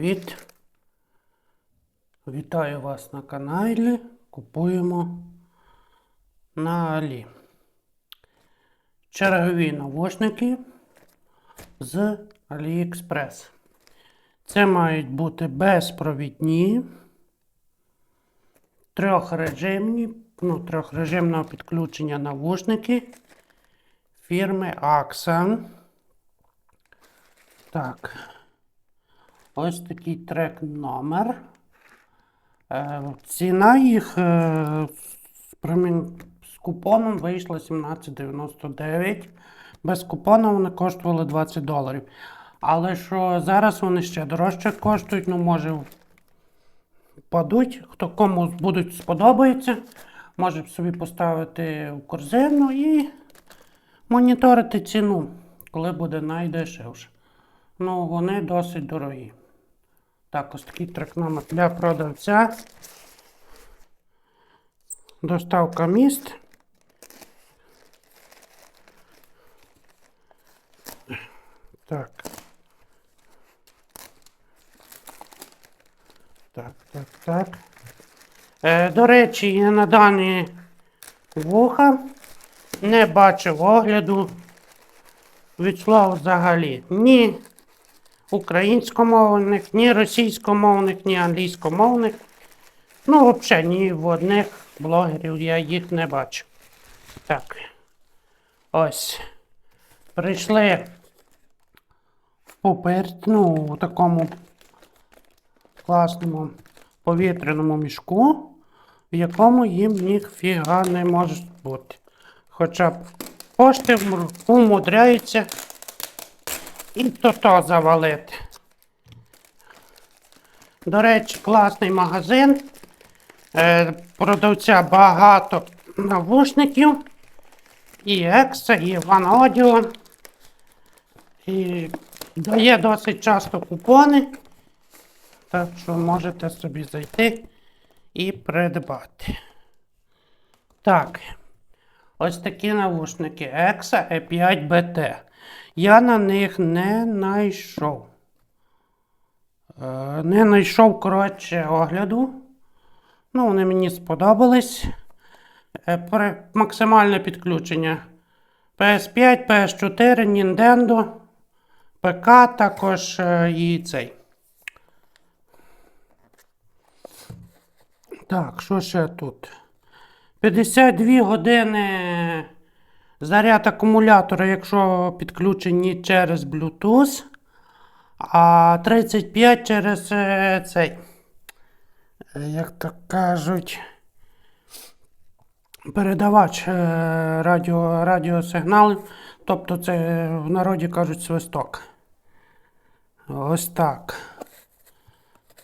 привіт! Вітаю вас на каналі. Купуємо на Алі. Чергові навушники з AliExpress. Це мають бути безпровідні, трьохрежимні, ну, трьохрежимного підключення навушники фірми AXA. Так. Ось такий трек номер. Е, ціна їх е, з, купоном вийшла 17,99. Без купону вони коштували 20 доларів. Але що зараз вони ще дорожче коштують, ну може падуть. Хто кому будуть сподобається, може собі поставити в корзину і моніторити ціну, коли буде найдешевше. Ну, вони досить дорогі. Так, ось такий трек-номер для продавця. Доставка міст. Так. Так, так, так. Е, до речі, я на дані вуха не бачив огляду від слова взагалі. Ні українськомовних, ні російськомовних, ні англійськомовних. Ну, взагалі, ні в одних блогерів я їх не бачив. Так. Ось. Прийшли в попер, ну, у такому класному повітряному мішку, в якому їм ніфіга не може бути. Хоча б пошти умудряються і то-то завалити. До речі, класний магазин. Е, продавця багато навушників. І Екса, і One Audio. І дає досить часто купони. Так що можете собі зайти і придбати. Так. Ось такі навушники EXA E5 BT. Я на них не знайшов. Е, Не знайшов, коротше, огляду. Ну, вони мені сподобались. Е, Максимальне підключення. PS5, PS4, Nintendo, ПК також е, і цей. Так, що ще тут? 52 години заряд акумулятора, якщо підключені через Bluetooth, а 35 через е, цей, е, як так кажуть, передавач е, радіо, радіосигналів. Тобто це в народі кажуть свисток. Ось так.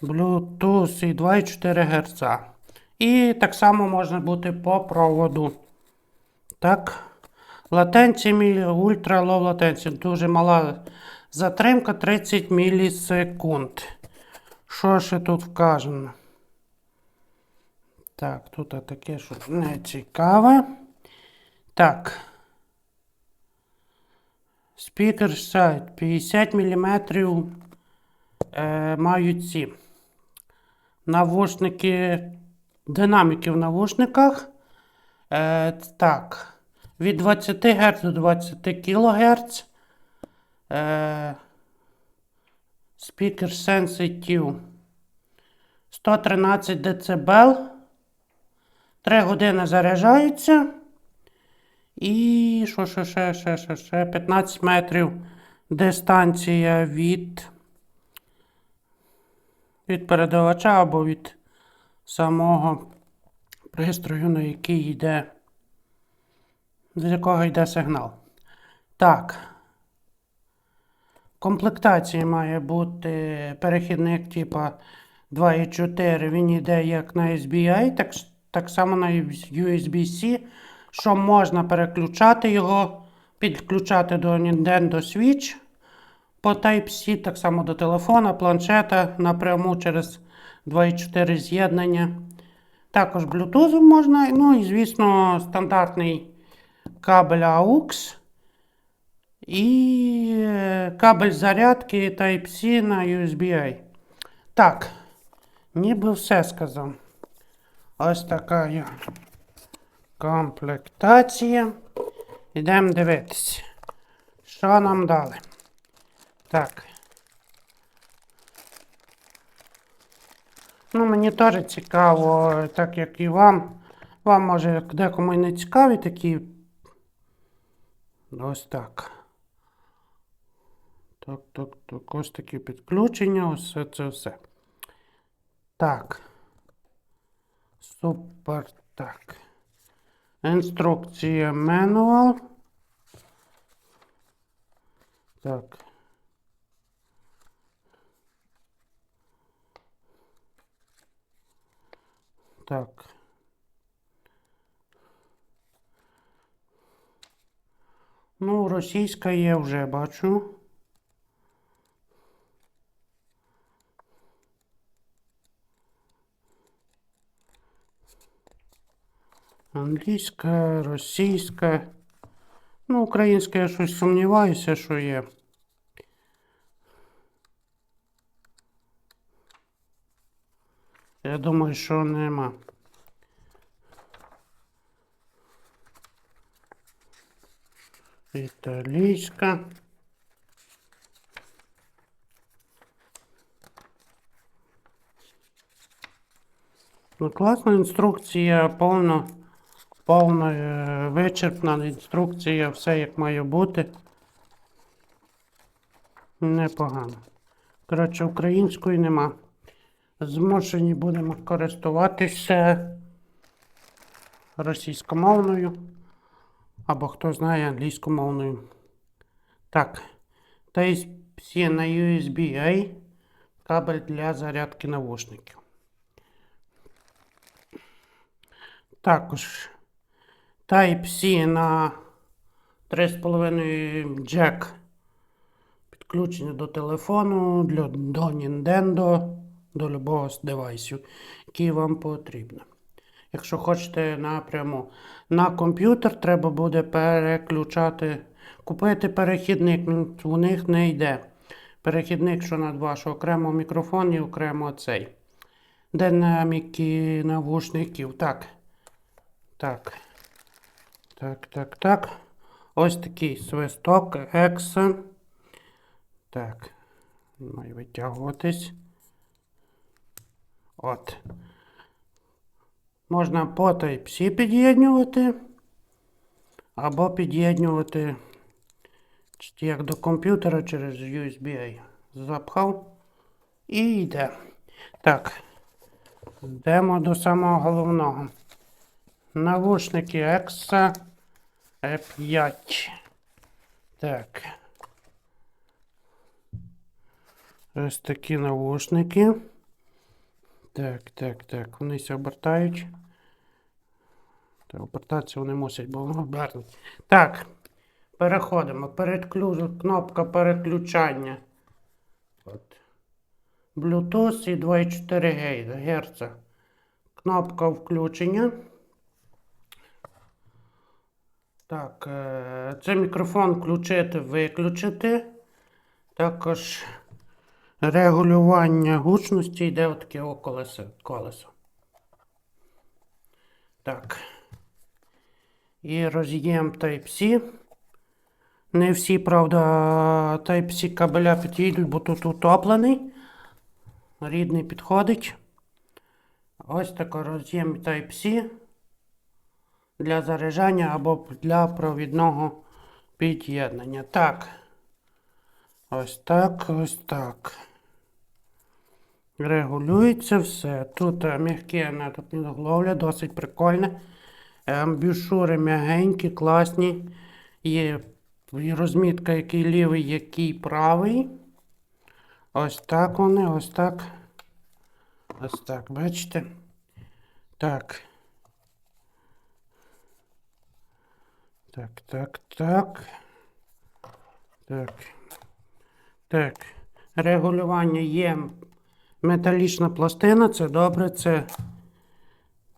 Bluetooth і 2,4 Гц. І так само можна бути по проводу. Так. Латенція, мілі- ультра лоу латенція. Дуже мала затримка 30 мілісекунд. Що ще тут вказано? Так, тут таке, що не цікаве. Так. Спікер сайт 50 мм е, мають ці навушники, динаміки в навушниках. Е, так, від 20 Гц до 20 кГц. Е, Speaker Sensitive 113 дБ. 3 години заряджається. І що ще, ще, ще, ще, ще 15 метрів дистанція від, від передавача або від самого пристрою, на який йде, з якого йде сигнал. Так. Комплектації має бути перехідник типа 2.4, він йде як на SBI, так, так само на USB-C, що можна переключати його, підключати до Nintendo Switch по Type-C, так само до телефона, планшета напряму через 2.4 з'єднання. Також Bluetooth можна, ну і, звісно, стандартний кабель AUX. І е, кабель зарядки Type-C на USB-A. Так, ніби все сказав. Ось така комплектація. Йдемо дивитися. Що нам дали? Так. Ну, мені теж цікаво, так як і вам. Вам може декому і не цікаві такі. Ось так. Так, так, так. Ось такі підключення, ось це все. Так. Супер. Так. Інструкція менуал. Так. Так. Ну, російська є вже бачу. Англійська, російська. Ну, українська я щось сумніваюся, що є. Я думаю, що нема. Італійська. Ну, класна інструкція, повна, повна е, вичерпна інструкція, все як має бути. Непогано. Коротше, української нема. Змушені будемо користуватися російськомовною. Або хто знає англійськомовною. Так. Type-C на USB-A. Кабель для зарядки навушників. Також Type-C на 3,5 джек. Підключення до телефону, до Nintendo, до любого з девайсів, який вам потрібно. Якщо хочете напряму на комп'ютер, треба буде переключати, купити перехідник. Ну, У них не йде. Перехідник, що на два, окремо мікрофон і окремо цей. Динаміки навушників. Так. Так. Так, так, так. Ось такий свисток Екса. Так. Має витягуватись. От. Можна по Type-C під'єднувати. Або під'єднувати як до комп'ютера через USB. Запхав і йде. Так. Йдемо до самого головного. Навушники Exa E5. Так. Ось такі навушники. Так, так, так. Вони ся обертають. Та обертатися вони мусять, бо вони обернуть. Так. Переходимо. Передклю... Кнопка переключання. От. Bluetooth і 2,4 Гц. Кнопка включення. Так, е, це мікрофон включити, виключити. Також регулювання гучності йде отаке колесо. Так. І роз'єм Type-C. Не всі, правда, Type-C кабеля підійдуть, бо тут утоплений. Рідний підходить. Ось такий роз'єм Type-C для заряджання або для провідного під'єднання. Так. Ось так, ось так. Регулюється все. Тут е, м'яке надогловля, досить прикольне. Е, Бюшури м'ягенькі, класні. Є розмітка, який лівий, який правий. Ось так вони, ось так. Ось так, бачите? Так. Так, так, так. Так. Так. Регулювання є металічна пластина, це добре, це,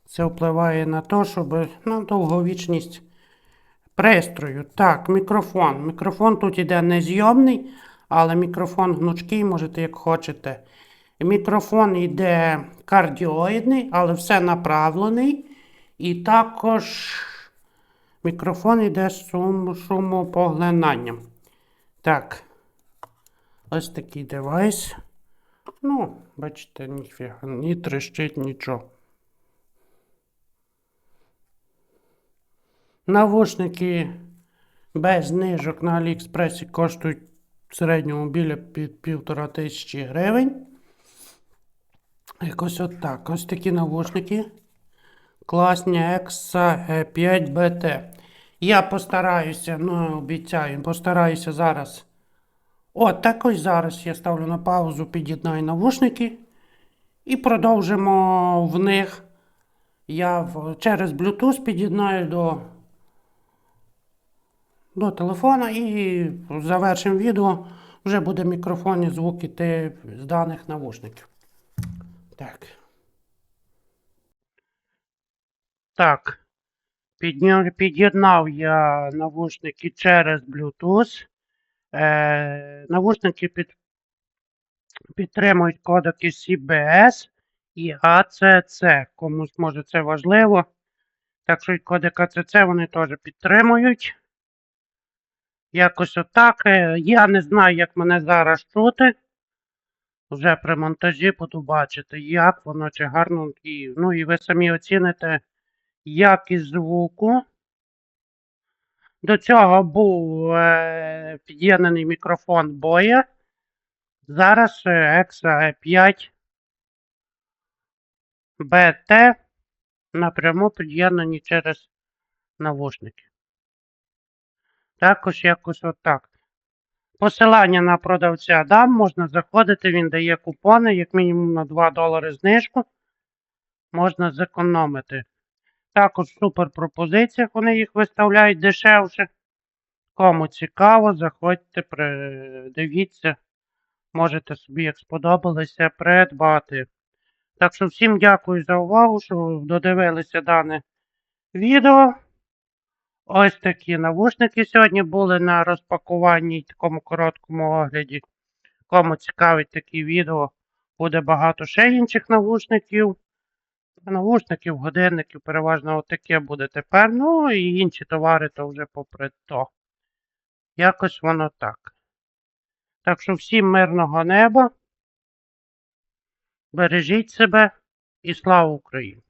це впливає на те, щоб на довговічність пристрою. Так, мікрофон. Мікрофон тут іде незйомний, але мікрофон гнучкий, можете, як хочете, Мікрофон йде кардіоїдний, але все направлений. І також мікрофон йде з шум, шумопоглинанням. Так. Ось такий девайс. Ну, бачите, ніфіга, ні трещить нічого. Навушники без знижок на Аліекспресі коштують в середньому біля пів- півтора тисячі гривень. Якось от так. Ось такі навушники. Класні EXA 5 BT. Я постараюся, ну обіцяю, постараюся зараз. От, так ось зараз я ставлю на паузу, під'єднаю навушники і продовжимо в них. Я через Bluetooth під'єднаю до, до телефона і завершимо відео. Вже буде мікрофон і звук іти з даних навушників. Так. Так. Під'єднав я навушники через Bluetooth. Е, навушники під, підтримують кодеки CBS і ACC. Комусь може це важливо. Так що і кодек ACC вони теж підтримують. Якось отак. Е, Я не знаю, як мене зараз чути. Вже при монтажі буду бачити, як воно чи гарно. І, ну і ви самі оціните якість звуку. До цього був е, під'єднаний мікрофон Боя. Зараз е, EXA 5 BT напряму під'єднані через навушники. Також якось отак. Посилання на продавця дам, можна заходити, він дає купони, як мінімум на 2 долари знижку. Можна зекономити. Також в супер пропозиціях вони їх виставляють дешевше. Кому цікаво, заходьте, дивіться. Можете собі, як сподобалося, придбати. Так що всім дякую за увагу, що додивилися дане відео. Ось такі навушники сьогодні були на розпакуванні й такому короткому огляді. Кому цікавить такі відео, буде багато ще інших навушників. Навушників, годинників, переважно отаке буде тепер. Ну і інші товари то вже попри то. Якось воно так. Так що всім мирного неба. Бережіть себе і слава Україні!